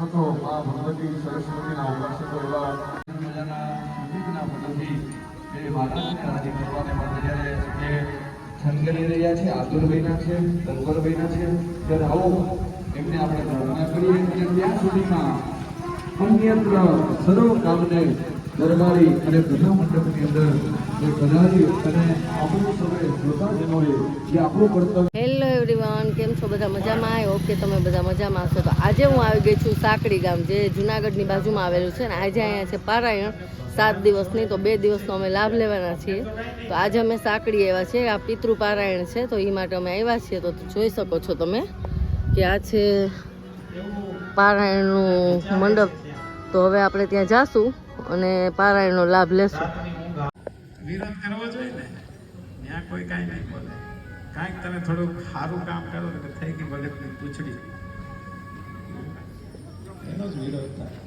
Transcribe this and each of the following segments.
હતો મા ભગવતી સરસ્વતીના ઉપાસકો એવા મજાના સંગીતના એ માતાજીને કરવાને માટે જ્યારે એ છંદ કરી રહ્યા છે, આતુરભાઈના છે તલવરભાઈના છે. ત્યારે આવો, એમને આપણે ત્યાં સુધીમાં અન્યત્ર સર્વ કામને દરબારી અને પ્રજા મંડપની અંદર જે પધારી અને આપણું સમય શ્રોતાજનોએ જે આપણું કર્તવ્ય કેમ છો? બધા મજામાં? આવ્યો ઓકે તમે બધા મજામાં હશો. તો આજે હું આવી ગઈ છું સાંકડી ગામ, જે જુનાગઢની બાજુમાં આવેલું છે ને, આજે અહીંયા છે પારાયણ. સાત દિવસની તો બે દિવસનો અમે લાભ લેવાના છીએ. તો આજે અમે સાંકડી આવ્યા છીએ, આ પિતૃ પારાયણ છે, તો એ માટે અમે આવ્યા છીએ. તો જોઈ શકો છો તમે કે આ છે પારાયણનું મંડપ. તો હવે આપણે ત્યાં જાશું અને પારાયણનો લાભ લેશું. કરવો જોઈએ ને? ત્યાં કોઈ કાંઈ નહીં બોલે. કાંઈક તમે થોડુંક સારું કામ કરો તો થઈ ગઈ ભગતની પૂછડી. એનો જ વિરોધ થાય.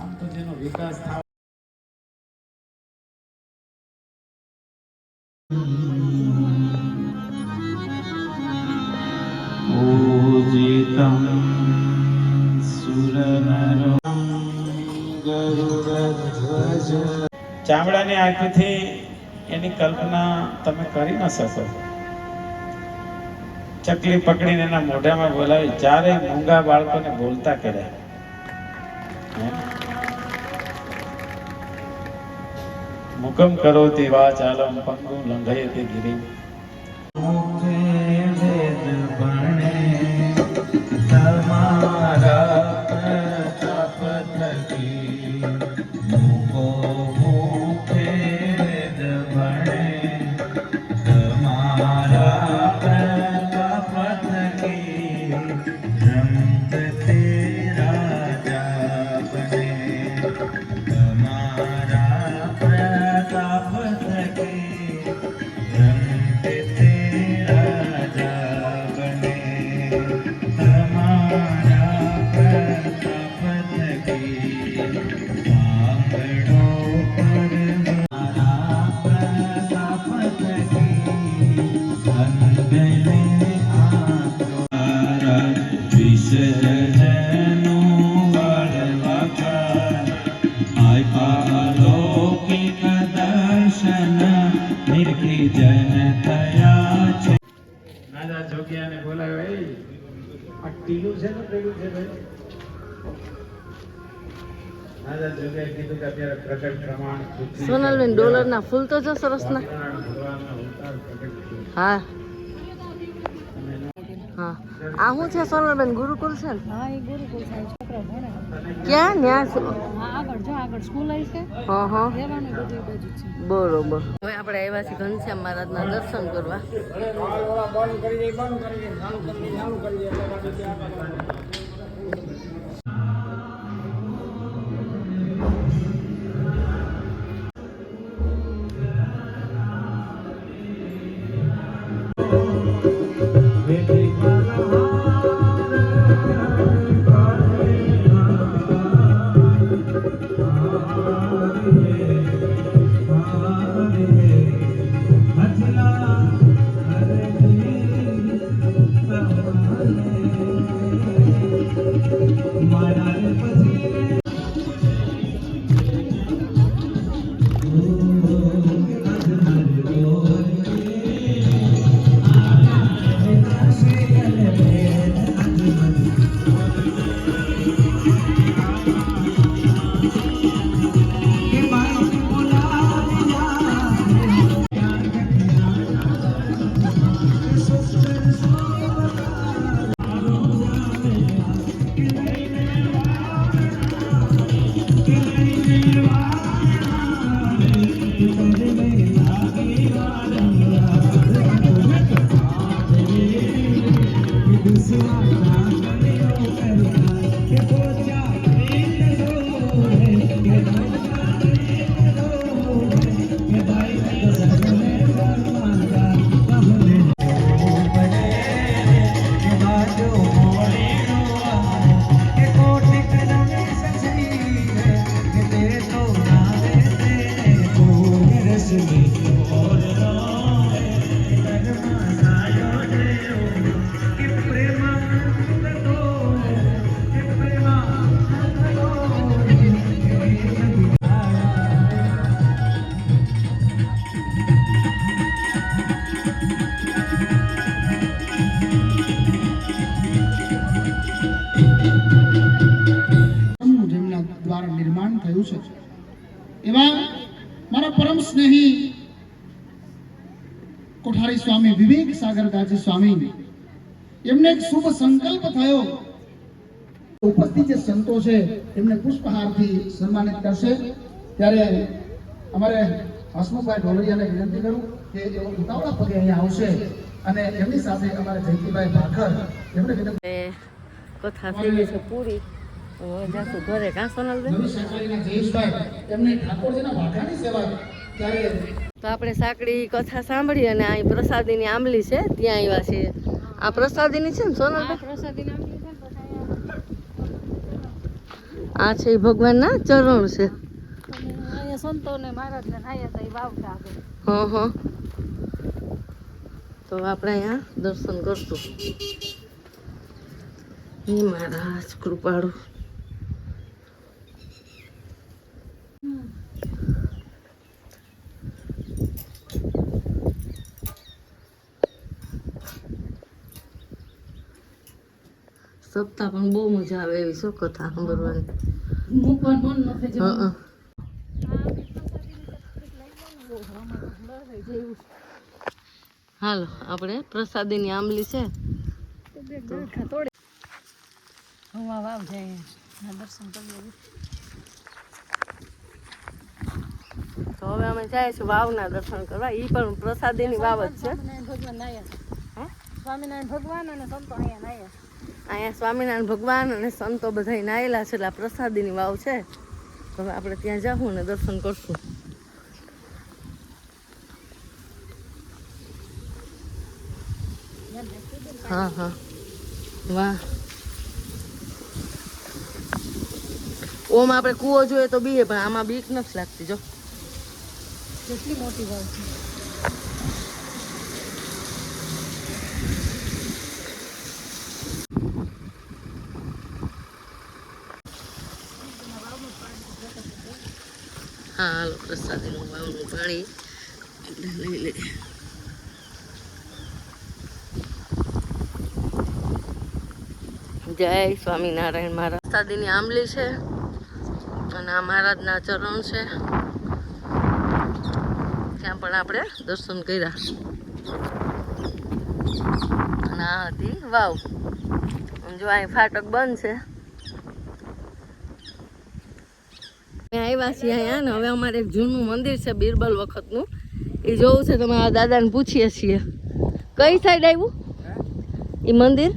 આમ તો જેનો વિકાસ થાય ચામડાની આંખથી એની કલ્પના તમે કરી ન શકો. ચકલી પકડીને એના મોઢામાં બોલાવી ચારે મૂંગા બાળકોને બોલતા કર્યા. મુકમ કરો તે વાચાલમ પંગુ, લંઘયતે ગિરિ. જોગિયાને બેન આ ટીલું છે ને પેલું છે ભાઈ? ફૂલ તો જો પ્રગટ થયો. હા. હા. આ હું છે સોનલબેન? ગુરુકુલ છે ને? હા એ ગુરુકુલ છે છોકરો ભણે ક્યાં? ન્યા હા આગળ જો આગળ સ્કૂલ આવી છે. હા હા. રહેવાનું બધું બાજુ છે. બરોબર. હવે આપણે આવ્યા છીએ ઘનશ્યામ મહારાજના દર્શન કરવા. પ્રેમ કોઠારી સ્વામી વિવેક સાગરદાસજી સ્વામી એમને એક શુભ સંકલ્પ થયો. ઉપસ્થિત જે સંતો છે એમને પુષ્પહારથી સન્માનિત કરશે. ત્યારે અમારે હસમુખભાઈ ઢોલરિયાને વિનંતી કરું કે એઓ ઉતાવળા પગે અહીંયા આવશે અને એમની સાથે અમારે જયંતિભાઈ ભાખર એમને વિનંતી કથા થઈ ગઈ છે પૂરી. ઘરે કાં સાંકળીના જયેશભાઈ એમને ઠાકોરજીના વાઘાની સેવા ત્યારે તો આપણે સાંકડી કથા સાંભળી અને અહીં પ્રસાદીની આંબલી છે, ત્યાં આવ્યા છીએ. આ પ્રસાદીની છે ને અહીંયા આ છે ભગવાનના ચરણ છે. સંતોને મહારાજને નાયા વાવતા હા હા. તો આપણે અહીંયા દર્શન કરશું. મહારાજ, કૃપાળુ. સપ્તાહ પણ બહુ મજા આવે એવી શું કથા સાંભળવાની? હા હાલો આપણે પ્રસાદીની આંબલી છે. તો હવે અમે જાય છે વાવના દર્શન કરવા. એ પણ પ્રસાદીની વાવ જ છે. ભગવાન નાયા. હે? સ્વામિનારાયણ ભગવાન અને સંતો અહીંયા નાયા. અહીંયા સ્વામિનારાયણ ભગવાન અને સંતો બધા નાયેલા છે, એટલે આ પ્રસાદીની વાવ છે. તો આપણે ત્યાં જાઉં અને દર્શન કરશું. હા હા. વાહ. ઓમ આપણે કૂવો જોઈએ તો બીએ, પણ આમાં બીક નથી લાગતી, જો. કેટલી મોટી વાવ છે? હાલો, પ્રસાદીનું વાવનું પાણી લઈ લે. જય સ્વામિનારાયણ મહારાજ. પ્રસાદીની આંબલી છે અને આ મહારાજના ચરણ છે. ત્યાં પણ આપણે દર્શન કર્યા. અને આ હતી વાવ. જો અહીં ફાટક બંધ છે અમે આવ્યા છીએ અહીંયા ને હવે અમારે એક જૂનું મંદિર છે બીરબલ વખતનું. એ જોવું છે તમે આ દાદાને પૂછીએ છીએ. કઈ સાઈડ આવ્યું? એ મંદિર?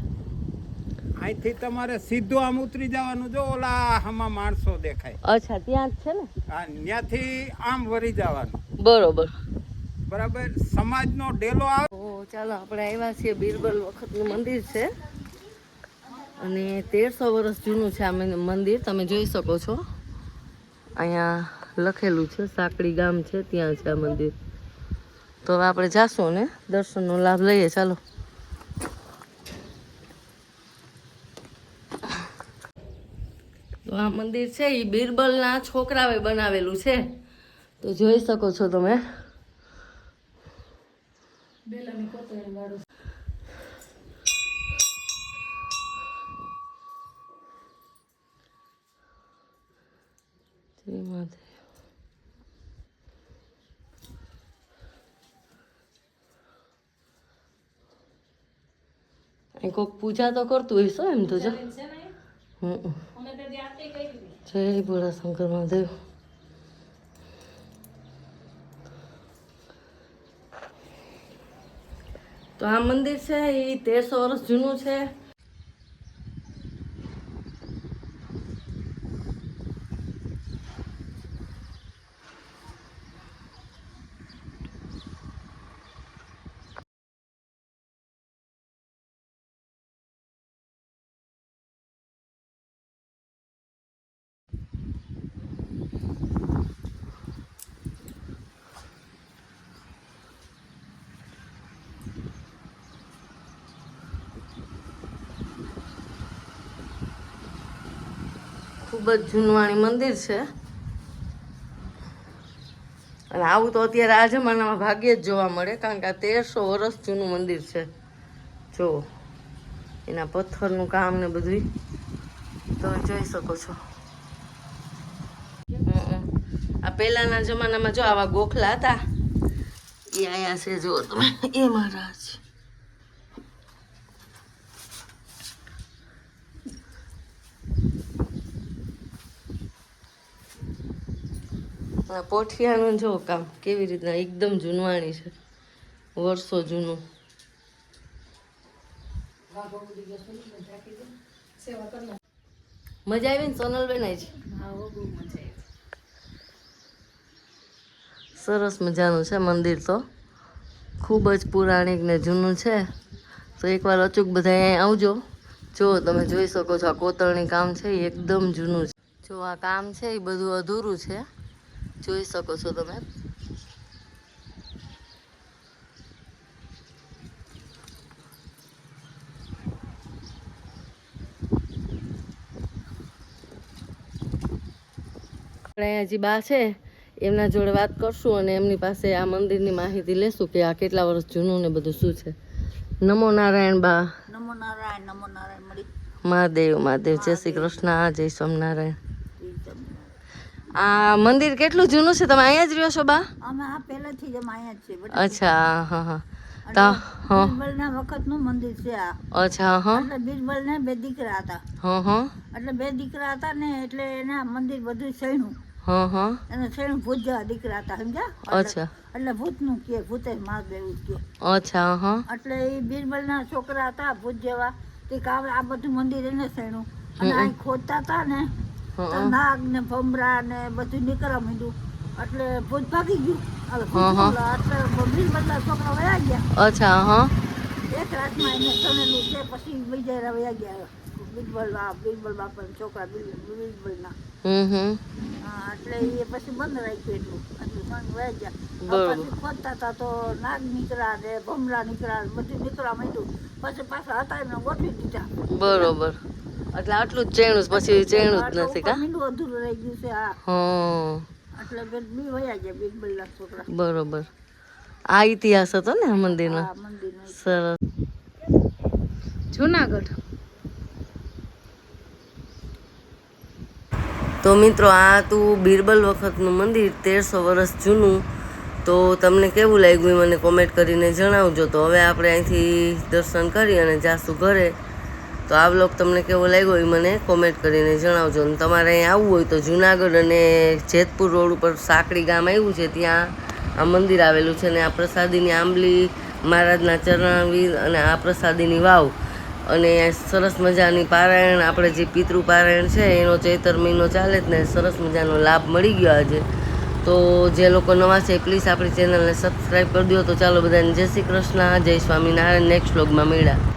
અહીંથી તમારે સીધું આમ ઉતરી જવાનું જો ઓલા આમાં માણસો દેખાય. અચ્છા ત્યાં જ છે ને? આ ત્યાંથી આમ વરી જવાનું. બરોબર. બરાબર? સમાજનો ડેલો આવે. ચાલો આપણે આવ્યા છીએ બીરબલ વખતનું મંદિર છે. અને તેરસો વર્ષ જૂનું છે આ મંદિર. તમે જોઈ શકો છો. અહીંયા લખેલું છે, સાંકડી ગામ છે, ત્યાં છે આ મંદિર. તો હવે આપણે જાશું ને, દર્શનનો લાભ લઈએ, ચાલો. તો આ મંદિર છે એ બીરબલના છોકરાએ બનાવેલું છે. તો જોઈ શકો છો તમે. જય માધવ અહીં કોઈક પૂજા તો કરતું હશે એમ તો જો. હમ. જય ભોળા શંકર મહાદેવ. તો આ મંદિર છે એ તેરસો વર્ષ જૂનું છે. ખૂબ જ જૂનવાણી મંદિર છે. અને આવું તો અત્યારે આ જમાનામાં ભાગ્યે જ જોવા મળે, કારણ કે આ તેરસો વર્ષ જૂનું મંદિર છે. જો, એના પથ્થરનું કામ ને બધું તમે જોઈ શકો છો. આ પહેલાના જમાનામાં જો આવા ગોખલા હતા, એ આયા છે જો તમે. એ મહારાજ. આ પોઠિયાનું જો કામ કેવી રીતના એકદમ જૂનવાણી છે. વર્ષો જૂનું. મજા આવી ને સોનલબેન સરસ મજાનું છે મંદિર તો. ખૂબ જ પુરાણિક ને જૂનું છે. તો એકવાર અચૂક બધા અહીંયા આવજો. જો તમે જોઈ શકો છો આ કોતરણી કામ છે એ એકદમ જૂનું છે. જો આ કામ છે એ બધું અધૂરું છે. જોઈ શકો છો તમે. અહીંયા જે બા છે એમના જોડે વાત કરશું અને એમની પાસે આ મંદિરની માહિતી લેશું કે આ કેટલા વર્ષ જૂનું ને બધું શું છે. નમો નારાયણ બા. નમો નારાયણ નમો નારાયણ મળી. મહાદેવ મહાદેવ. જય શ્રી કૃષ્ણ જય સ્વામિનારાયણ. આ મંદિર કેટલું જૂનું છે? તમે અહીંયા જ રહ્યો છો બા? અમે આ પહેલાથી જ અમે અહીંયા જ છે અચ્છા હા હા તા હા. બીરબલના વખતનું મંદિર છે આ. અચ્છા હા. એટલે બીરબલને બે દીકરા હતા. હા હા. એટલે બે દીકરા હતા ને એટલે એના મંદિર બધું સૈણું. હા હા. એને સૈણું ભૂત જેવા દીકરા હતા સમજ્યા? અચ્છા. એટલે ભૂતનું કે ભૂતે મહાદેવ કે. અચ્છા હા. એટલે એ બીરબલના છોકરા હતા ભૂત જેવા. તે કાવડા આ બધું મંદિર એને સૈણું. અને અહીં ખોદતા હતા ને નાગ ને ભમરા ને બધું નીકળવા માંડ્યું. એટલે ભૂત ભાગી ગયું. એટલે બીરબલના છોકરા વયા ગયા. અચ્છા હા એક રાતમાં એને સણેલું છે પછી બીજા રહ્યા ગયા. બીરબલ બા બીરબલ બાપાના છોકરા બીર- બીરબલના. હમ હમ. હા, એટલે એ પછી બંધ રાખ્યું એટલું. એટલે સણ વયા ગયા. ખોદતા હતા તો નાગ નીકળ્યા ને ભમરા નીકળ્યા બધું નીકળવા માંડ્યું. પછી પાછા હતા એમને ગોઠવી દીધા. બરોબર. એટલે આટલું જ ચેણું પછી ચેણું જ નથી કા? અધૂરું રહી ગયું છે હા હા એટલે ગરમી વયા ગયા બીરબલના છોકરા. બરોબર. આ ઇતિહાસ હતો ને મંદિરનો? સરસ. જુનાગઢ. તો મિત્રો આ તું બિરબલ વખતનું મંદિર તેરસો વર્ષ જૂનું. તો તમને કેવું લાગ્યું મને કોમેન્ટ કરીને જણાવજો. તો હવે આપણે અહીંથી દર્શન કરી અને જાશું ઘરે. તો આ બ્લોગ તમને કેવો લાગ્યો એ મને કોમેન્ટ કરીને જણાવજો. અને તમારે અહીંયા આવવું હોય તો જુનાગઢ અને જેતપુર રોડ ઉપર સાંકડી ગામ આવ્યું છે, ત્યાં આ મંદિર આવેલું છે અને આ પ્રસાદીની આંબલી મહારાજના ચરણાવીર અને આ પ્રસાદીની વાવ. અને સરસ મજાની પારાયણ, આપણે જે પિતૃ પારાયણ છે, એનો ચૈતર મહિનો ચાલે જ ને, સરસ મજાનો લાભ મળી ગયો આજે. તો જે લોકો નવા છે પ્લીઝ આપણી ચેનલને સબસ્ક્રાઈબ કરી દો. તો ચાલો બધાને જય શ્રી કૃષ્ણ, જય સ્વામિનારાયણ નેક્સ્ટ વ્લોગમાં મળ્યા.